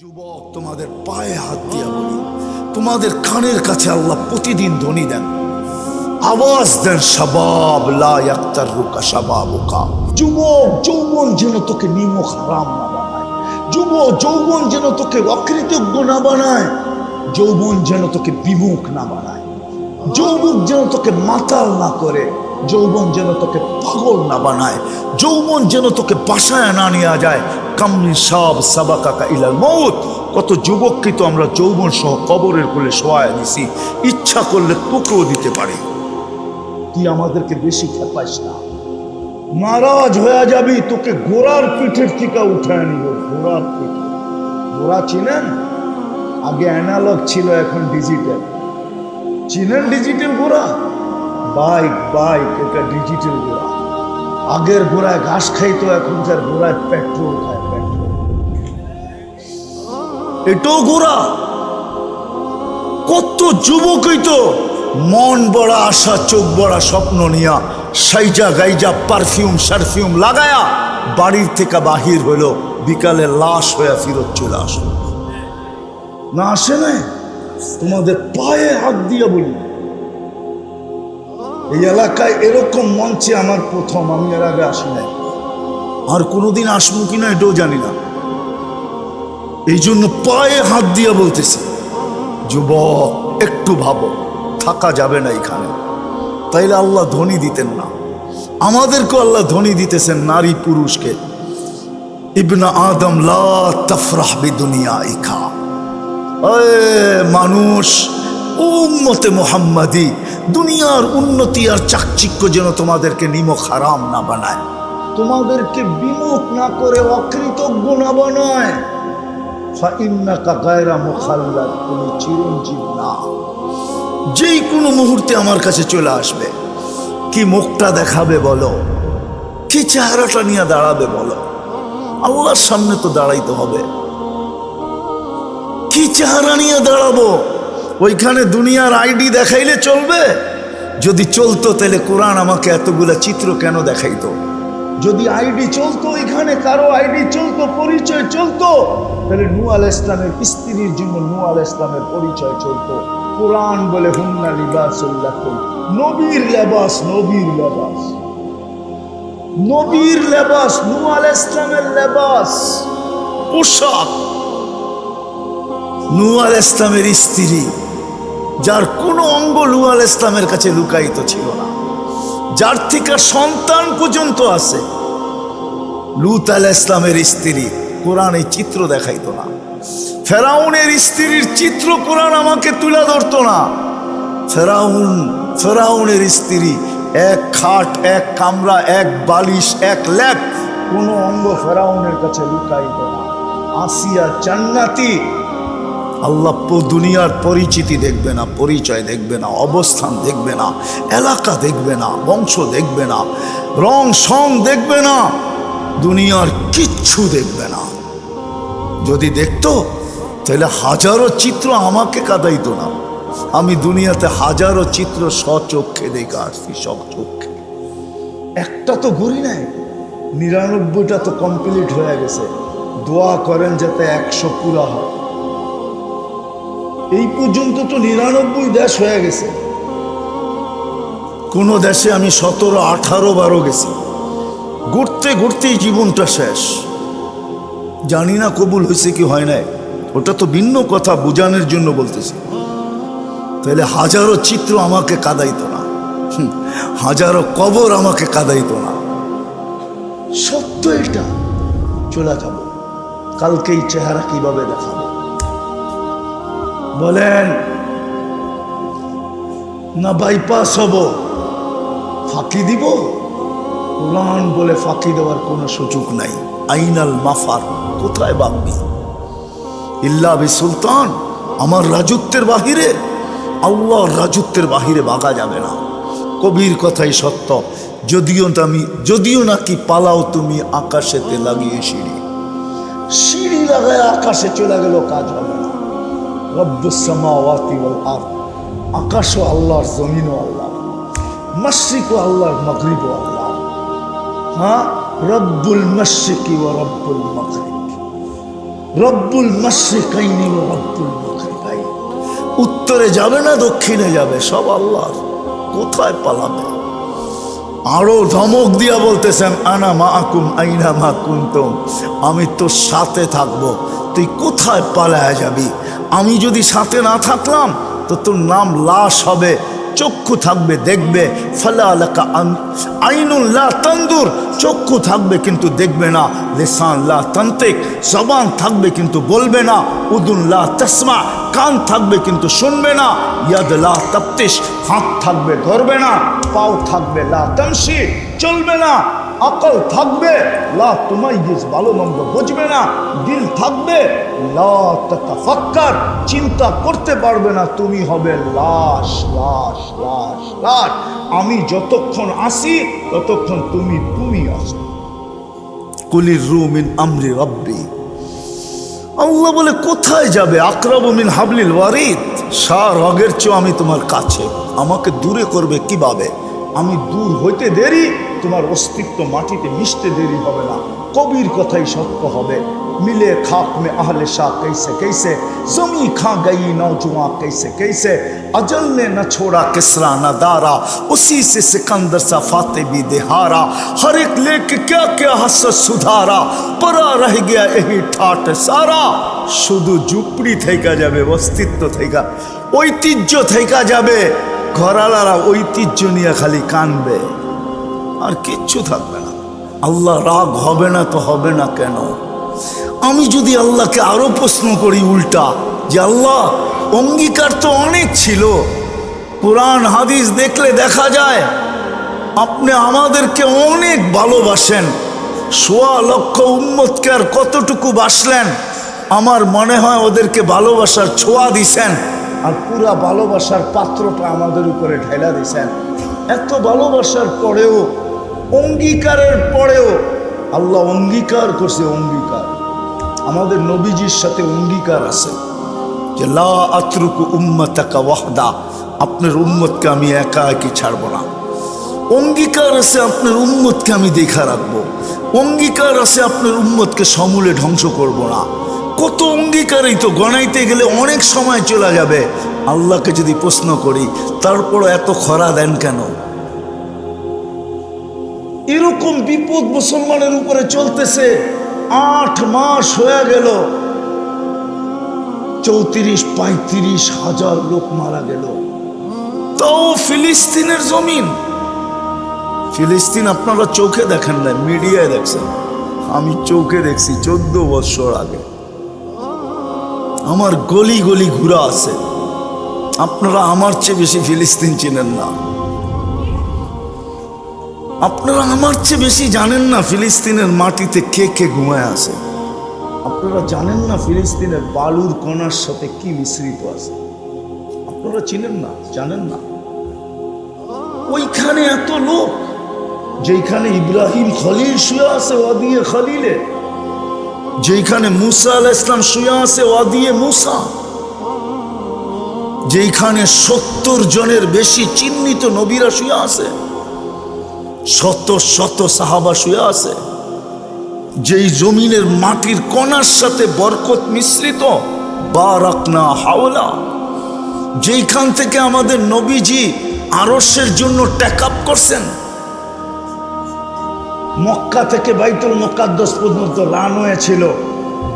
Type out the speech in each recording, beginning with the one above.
যুবক, তোমাদের পায়ে হাত দিয়া বলি। তোমাদের কানের কাছে আল্লাহ প্রতিদিন ধ্বনি দেন। আওয়াজ দেন, শাবাব লা ইয়াক্তার রুকা শাবাবুকা। যুবক, যৌবন যেন তোকে নিমক হারাম না বানায়। যুব যৌবন যেন তোকে অকৃতজ্ঞ না বানায়। যৌবন যেন তোকে বিমুখ না বানায়। যৌবন যেন তোকে মাতাল না করে। যৌবন যেন তোকে পাগল না বানায়, যৌবন যেন তোকে বাসায় না নিয়ে যায়। কামনি সব সাবা কাকা ইলাল মৌত কত যুবককে তো আমরা যৌবন সহ কবরের কোলে শোয়ায় দিছি। ইচ্ছা করলে তোকেও দিতে পারি। তুই আমাদেরকে বেশি খেপাইস না। নারাজ হয়ে যাবি, তোকে ঘোড়ার পিঠের থেকে উঠায় নিব। ঘোড়ার পিঠে। ঘোড়া চিনেন? আগে অ্যানালগ ছিল, এখন ডিজিটাল। চিনেন ডিজিটাল ঘোড়া বাইক বাইক, এটা ডিজিটাল ঘোড়া আগের ঘোড়ায় ঘাস খাইতো এখন এখনকার ঘোড়ায় পেট্রোল খায় পেট্রোল এটাও ঘোড়া কত যুবকই তো মন বড়া আশা, চোখ বড়া স্বপ্ন নিয়া, সাইজা গাইজা পারফিউম সারফিউম লাগায়া, বাড়ির থেকে বাহির হলো বিকালে লাশ হয়ে ফিরত চলে আসলো। না আসে না তোমাদের পায়ে হাত দিয়ে বলি। এই এলাকায় এরকম মঞ্চে আমার প্রথম, আমি এর আগে আসি নাই। আর কোনোদিন আসব কিনা এটাও জানি না। এই জন্য পায়ে হাত দিয়ে বলতেছি, যুবক, একটু ভাবো, থাকা যাবে না এখানে। তাইলে আল্লাহ ধনী দিতেন না। আমাদেরকে আল্লাহ ধনী দিতেছেন নারী পুরুষকে। ইবনা আদম, লা তফরাহ দুনিয়া ইখা মানুষ উম্মতে মোহাম্মদি, দুনিয়ার উন্নতি আর চাকচিক্য যেন তোমাদেরকে নিমক হারাম না বানায়। তোমাদেরকে বিমুখ না করে অকৃতজ্ঞ না বানায়। মুখাল্লাদ, তুমি চিরঞ্জীব না। যেই কোনো মুহূর্তে আমার কাছে চলে আসবে। কি মুখটা দেখাবে বলো? কি চেহারাটা নিয়ে দাঁড়াবে বলো? আল্লাহর সামনে তো দাঁড়াইতে হবে। কি চেহারা নিয়ে দাঁড়াবো? ওইখানে দুনিয়ার আইডি দেখাইলে চলবে? যদি চলতো, তাহলে কোরআন আমাকে এতগুলা চিত্র কেন দেখাইতো? যদি আইডি চলতো এখানে কারও আইডি চলতো, পরিচয় চলতো, তাহলে নু ইসলামের স্ত্রীর জন্য নু ইসলামের পরিচয় চলতো। কোরআন বলে, হুন্না লিবাসুল্লাহ নবীর লেবাস নবীর লেবাস। নবীর লেবাস, নু আল ইসলামের লেবাস। পোশাক। নু আল ইসলামের স্ত্রী। যার কোনো অঙ্গ আল ইসলামের কাছে লুকায়িত ছিল না। যার থেকে সন্তান পর্যন্ত আছে। লুত আল ইসলামের স্ত্রী কোরআন এই চিত্র দেখাইত না। ফেরাউনের স্ত্রীর চিত্র কোরআন আমাকে তুলে ধরত না। ফেরাউন, ফেরাউনের স্ত্রী এক খাট, এক কামরা, এক বালিশ, এক ল্যাপ কোনো অঙ্গ ফেরাউনের কাছে লুকাইত না। আসিয়া জান্নাতি আল্লাহ দুনিয়ার পরিচিতি দেখবে না, পরিচয় দেখবে না, অবস্থান দেখবে না, এলাকা দেখবে না, বংশ দেখবে না, রং সং দেখবে না, দুনিয়ার কিচ্ছু দেখবে না। যদি দেখতো, তাহলে হাজারো চিত্র আমাকে কাঁদাইতো না। আমি দুনিয়াতে হাজারো চিত্র স্বচক্ষে দেখে আসছি সব চক্ষে একটা তো ঘুরি নাই, নিরানব্বইটা তো কমপ্লিট হয়ে গেছে। দোয়া করেন যাতে একশো পুরা হয়। এই পর্যন্ত তো নিরানব্বই দেশ হয়ে গেছে। কোন দেশে আমি সতেরো, আঠারো বারো গেছি। ঘুরতে ঘুরতেই জীবনটা শেষ। জানি না কবুল হয়েছে কি হয় নাই। ওটা তো ভিন্ন কথা, বোঝানোর জন্য বলতেছি। তাহলে হাজারো চিত্র আমাকে কাদাইত না। হাজারো কবর আমাকে কাদাইত না। সত্য এটা। চলে যাব। কালকে এই চেহারা কীভাবে দেখাবো? বলেন, না বাইপাস হব, ফাঁকি দিব? কোরআন বলে ফাঁকি দেওয়ার কোনো সুযোগ নাই। আইনাল মাফার, কোথায় বাগবি ইল্লা বি সুলতান, আমার রাজত্বের বাহিরে, আল্লাহর রাজত্বের বাহিরে বাগা যাবে না। কবির কথাই সত্য, যদিও আমি, যদিও নাকি পালাও তুমি আকাশেতে লাগিয়ে সিঁড়ি। সিঁড়ি লাগায় আকাশে চলে গেল কাজ হবে। আকাশও আল্লাহর, জমিনও আল্লাহ মশরিকও আল্লাহর, মাগরিবও আল্লাহ হ্যাঁ? রব্বুল মশরিকি ওয়া রব্বুল মাগরিব। রব্বুল মাসরিকাইনি ও রব্বুল উত্তরে যাবে না, দক্ষিণে যাবে, সব আল্লাহর। কোথায় পালাবে? আরও ধমক দিয়া বলতেছেন, আনা মা আকুম আইনা মা কুন্তম। আমি তোর সাথে থাকব। তুই কোথায় পালায়া যাবি? আমি যদি সাথে না থাকলাম, তো তোর নাম লাশ হবে, চক্ষু থাকবে, দেখবে, ফালা আলাকা আইনুল্লাহ তন্দুর, চক্ষু থাকবে কিন্তু দেখবে না লেসানল্লাহ তন্ত্রিক জবান থাকবে কিন্তু বলবে না উদুল্লাহ তসমা, কান থাকবে কিন্তু শুনবে না ইয়াদলা তপ্তিস হাত থাকবে ধরবে না, পাও থাকবে লা তমসি চলবে না আকল থাকবে, লা তোমায় তুমাইয়িজ ভালো মন্দ বুঝবে না, দিল থাকবে, লা তাতাফাক্কার, চিন্তা করতে পারবে না, তুমি হবে লাশ লাশ লাশ লাশ। আমি যতক্ষণ আসি, ততক্ষণ তুমি তুমি আসো। কুলির রুমিন আমরি রব্বি। আল্লাহ বলে, কোথায় যাবে? আকরাবমিন হাবলিল ওয়ারিদ। সার রগের চেয়েও আমি তোমার কাছে। আমাকে দূরে করবে কীভাবে? আমি দূর হইতে দেরি তোমার অস্তিত্ব মাটিতে মিশতে দেরি হবে না কবির কথাই সত্য হবে मिले खाक में अहल शाह कैसे कैसे जमी खा गई नौजुआ कैसे कैसे अजल ने न छोड़ा किसरा न दारा उसी से सिकंदर सा फाते भी दिहारा हर एक लेके क्या क्या हसत सुधारा परा रह गया यही ठाट सारा শুধু ঝুপড়ি থেকে যাবে অস্তিত্ব থেকে ঐতিহ্য থেকে যাবে ঘরালারা ঐতিহ্য নিয়ে খালি কানবে আর কিচ্ছু থাকবে না। আল্লাহ রাগ হবে না তো হবে না কেন? আমি যদি আল্লাহকে আরও প্রশ্ন করি উল্টা, যে আল্লাহ, অঙ্গীকার তো অনেক ছিল। কোরআন, হাদিস দেখলে দেখা যায়, আপনি আমাদেরকে অনেক ভালোবাসেন। সোয়া লক্ষ উম্মতকে আর কতটুকু বাসলেন? আমার মনে হয় ওদেরকে ভালোবাসার ছোঁয়া দিছেন। আর পুরা ভালোবাসার পাত্রটা আমাদের উপরে ঢেলা দিছেন। এত ভালোবাসার পরেও অঙ্গীকারের পরেও আল্লাহ অঙ্গীকার করছে অঙ্গীকার। আমাদের নবীজির সাথে অঙ্গীকার আছে যে, লা আতরুকু উম্মতাকা ওয়াহদা আপনার উম্মতকে আমি একা একই ছাড়ব না। অঙ্গীকার আছে আপনার উম্মতকে আমি দেখা রাখব। অঙ্গীকার আছে আপনার উম্মতকে সমূলে ধ্বংস করব না। কত অঙ্গীকারই তো গণাইতে গেলে অনেক সময় চলে যাবে। আল্লাহকে যদি প্রশ্ন করি তারপর এত খরা দেন কেন? এরকম বিপদ মুসলমানের উপরে চলতেছে, আট মাস হয়ে গেল, চৌত্রিশ, পঁয়ত্রিশ হাজার লোক মারা গেল। তাও ফিলিস্তিনের জমিন। ফিলিস্তিন আপনারা চোখে দেখেন না মিডিয়ায় দেখছেন। আমি চোখে দেখছি চোদ্দ বছর আগে। আমার গলি গলি ঘুরা আছে। আপনারা আমার চেয়ে বেশি ফিলিস্তিন চিনেন না। আপনারা আমার চেয়ে বেশি জানেন না ফিলিস্তিনের মাটিতে কে কে ঘুমায় আছে? আপনারা জানেন না ফিলিস্তিনের বালুর কণার সাথে কি মিশ্রিত আছে? আপনারা চিনেন না, জানেন না? ওইখানে এত লোক যেখানে ইব্রাহিম খলিল শুয়ে আছে ওয়াদিয়ে খলিলে। যেখানে মুসা আল ইসলাম শুয়ে আছে ওয়াদিয়ে মুসা। যেখানে সত্তর জনের বেশি চিহ্নিত নবীরা শুয়ে আছে। শত শত সাহাবা শুয়ে আছে। যেই জমিনের মাটির কণার সাথে বরকত মিশ্রিত, বারাকনা হাওলা। যেইখান থেকে আমাদের নবীজি আরসের জন্য ট্যাক আপ করছেন, মক্কা থেকে বাইতুল মোকাদ্দস পর্যন্ত রানওয়ে ছিল।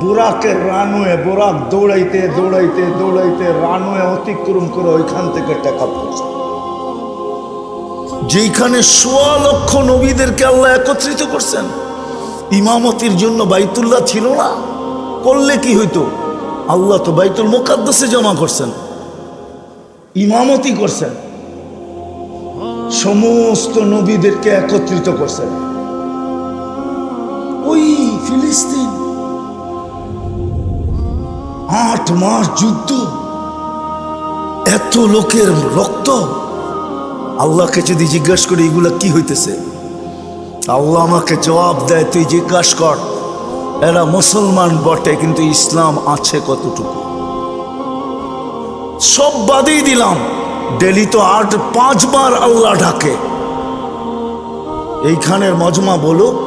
বোরাকের রানওয়ে, বোরাক দৌড়াইতে দৌড়াইতে দৌড়াইতে রানওয়ে অতিক্রম করে ওইখান থেকে ট্যাক আপ করছে। যেইখানে সোয়া লক্ষ নবীদেরকে আল্লাহ একত্রিত করছেন, ইমামতির জন্য বাইতুল্লাহ ছিল না। করলে কি হইতো? আল্লাহ তো বাইতুল মোকাদ্দাসে জমা করছেন, ইমামতি করছেন, সমস্ত নবীদেরকে একত্রিত করছেন। ওই ফিলিস্তিন, আট মাস যুদ্ধ, এত লোকের রক্ত আল্লাহকে যদি জিজ্ঞাসা করি, এগুলা কি হইতেছে? আল্লাহ আমাকে জবাব দেয়, তুই জিজ্ঞাসা কর, এরা মুসলমান বটে, কিন্তু ইসলাম আছে কতটুকু? সব বাদেই দিলাম। ডেলি তো আট, পাঁচবার আল্লাহ ডাকে। এইখানের মজমা বলুক,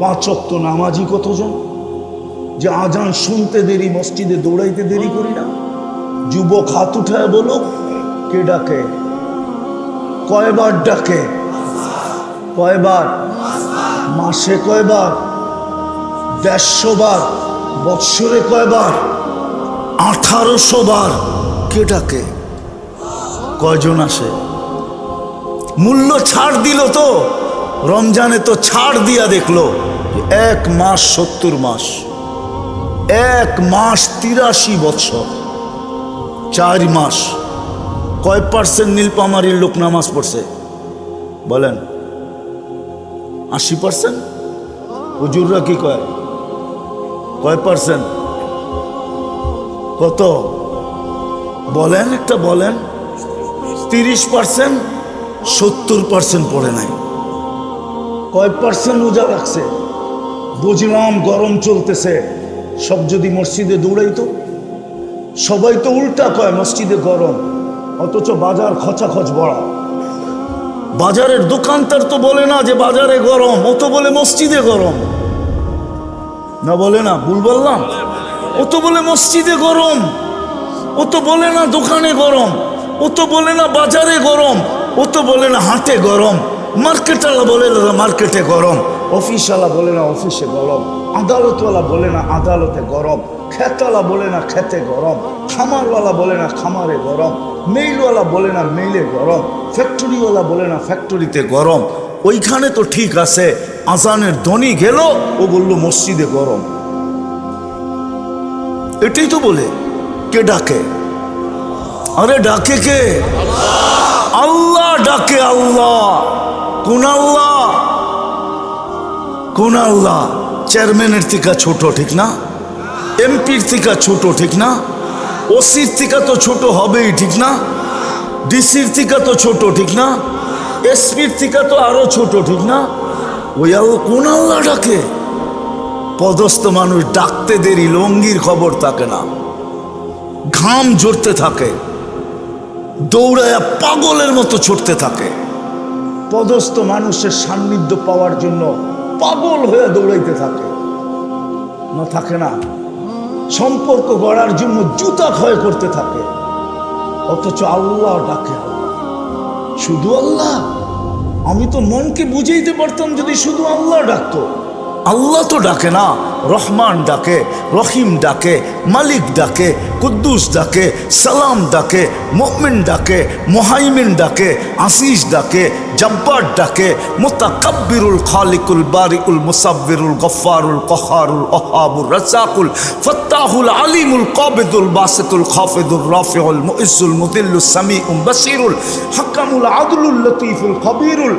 পাঁচ অক্ত নামাজি কতজন? যে আজান শুনতে দেরি, মসজিদে দৌড়াইতে দেরি করি না? যুবক হাত উঠায় বলুক, কে ডাকে? কয়বার ডাকে? কয়বার? মাসে কয়বার? দেড়শো বার বৎসরে কয়বার? আঠারোশো বার কে ডাকে? কয়জন আসে? মূল্য ছাড় দিল তো। রমজানে তো ছাড় দিয়া দেখল এক মাস সত্তর মাস। এক মাস তিরাশি বছর চার মাস। কয় পার্সেন্ট নীলপামারির লোক নামাজ পড়ছে? বলেন। আশি পার্সেন্ট? হুজুররা কি কয়? কয় পার্সেন্ট? কত? বলেন একটা, বলেন। তিরিশ পার্সেন্ট? সত্তর পার্সেন্ট পড়ে নাই। কয় পার্সেন্ট রোজা রাখছে? বুঝলাম গরম চলতেছে। সব যদি মসজিদে দৌড়াইতো? সবাই তো উল্টা কয়, মসজিদে গরম। অথচ বাজার খচাখচ বড়া। বাজারের দোকানদার তো বলে না যে বাজারে গরম ও তো বলে মসজিদে গরম। না বলে না ভুল বললাম? ও তো বলে মসজিদে গরম ও তো বলে না দোকানে গরম ও তো বলে না বাজারে গরম ও তো বলে না হাটে গরম। মার্কেটওয়ালা বলে না মার্কেটে গরম। অফিসওয়ালা বলে না অফিসে গরম। আদালতওয়ালা বলে না আদালতে গরম। খেতওয়ালা বলে না খেতে গরম। খামারওয়ালা বলে না খামারে গরম। মেইলওয়ালা বলে না মেইলে গরম, ফ্যাক্টরিওয়ালা বলে না ফ্যাক্টরিতে গরম। ওইখানে তো ঠিক আছে, আজানের ধনী গেল, ও বলল, মসজিদে গরম। এটাই তো বলে, কে ডাকে? আরে ডাকে কে? আল্লাহ ডাকে আল্লাহ। কোন আল্লাহ? কোন আল্লাহ? চেয়ারম্যানের থেকে ছোট ঠিক না? এমপির থেকে ছোট ঠিক না? ওসির থেকে তো ছোট হবেই, ঠিক না? ডিসির থেকে তো ছোট, ঠিক না? এসপির থেকে তো আরও ছোট, ঠিক না? আল্লাহ কোন আল্লাহ ডাকে? পদস্থ মানুষ ডাকতে দেরি, লঙ্গির খবর থাকে না। ঘাম ঝরতে থাকে। দৌড়ায় পাগলের মতো ছুটতে থাকে। পদস্থ মানুষের সান্নিধ্য পাওয়ার জন্য পাগল হয়ে দৌড়াইতে থাকে। না থাকে না? সম্পর্ক গড়ার জন্য জুতা ক্ষয় করতে থাকে। অথচ আল্লাহ ডাকে শুধু আল্লাহ? আমি তো মনকে বুঝাইতে পারতাম যদি শুধু আল্লাহ ডাকতো। আল্লাহ তো ডাকে না, রহমান ডাকে, রহিম ডাকে, মালিক ডাকে, কুদ্দুস ডাকে, সালাম ডাকে, মুমিন ডাকে, মোহাইমিন ডাকে, আসিস ডাকে, জব্বার ডাকে, মুতাকাব্বিরুল খালিকুল বারিকুল মুসাব্বিরুল গফফারুল কহারুল ওহাবুর রাসাকুল ফত্তাহুল আলিমুল কাবিদুল বাসিতুল খাফিদুল রাফিউল মুইজ্জুল মুদিল্লুস সামিউম বাসিরুল হাকামুল আদলুল লতীফুল খবীরুল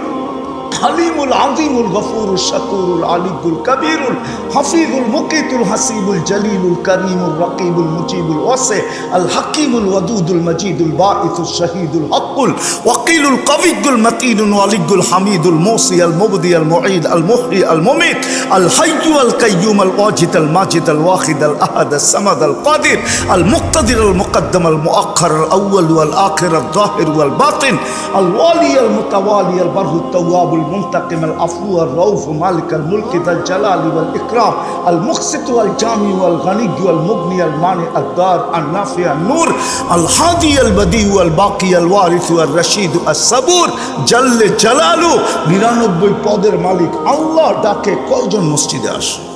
হালিমুল আজিমুল গফুরুল শাকুরুল আলিকুল কবিরুল হাফিজুল মুকিতুল হাসিবুল জলিলুল করিমুল রকিবুল মুজিবুল ওয়াসে আল হাকিমুল ওয়াদুদুল মজিদুল বাঈসুল শহীদুল হকুল ওয়াকিলুল কবিগুল মতিনুল আলিকুল হামিদুল মোসি আল মুবদি আল মুঈদ আল মুহি আল মুমিত আল হাইয়ু আল কাইয়ুম আল ওয়াজিদ আল মাজিদ আল ওয়াহিদ আল আহাদ আল সামাদ আল কাদির আল মুক্তাদির আল মুকদ্দম আল মুআক্ষর আল আউয়াল আল আখির আল জাহির আল বাতিন আল ওয়ালি আল মুতাওয়ালি আল বারহু التواب المنتقم العفو الرؤوف مالك الملك ذا الجلال والإكرام المقسط والجامع والغني والمغني المانع الدار النافع النور الهادي البديع الباقي الوارث والرشيد الصبور جل جلاله নিরানব্বই পদের মালিক আল্লাহ ডাকে কয়জন মসজিদে আসে